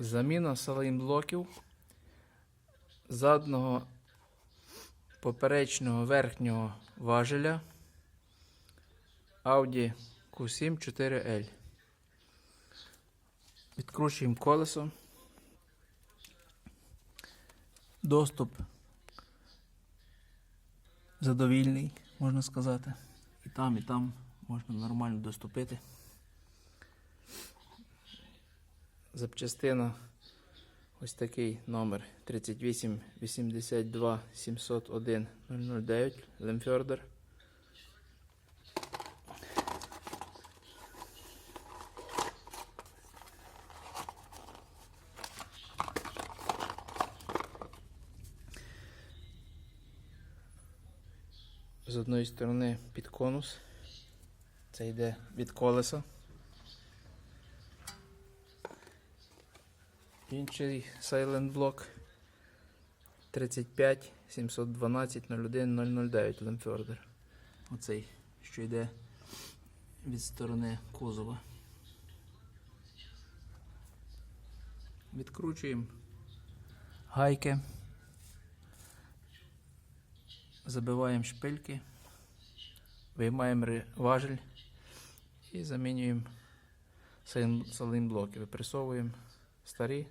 Заміна салейн-блоків задного поперечного верхнього важеля Audi Q7 4L. Відкручуємо колесо. Доступ задовільний, можна сказати. І там, і там можна нормально доступити. Запчастина ось такий номер 38 82 701 009 Лемфьордер. З одної сторони під конус. Це йде від колеса. Інший Silent Block 35 712 01 009 Лемфьордер. Оцей, що йде від сторони кузова. Відкручуємо гайки. Забиваємо шпильки, виймаємо важель і замінюємо салін- салінблоки. Випресовуємо Study.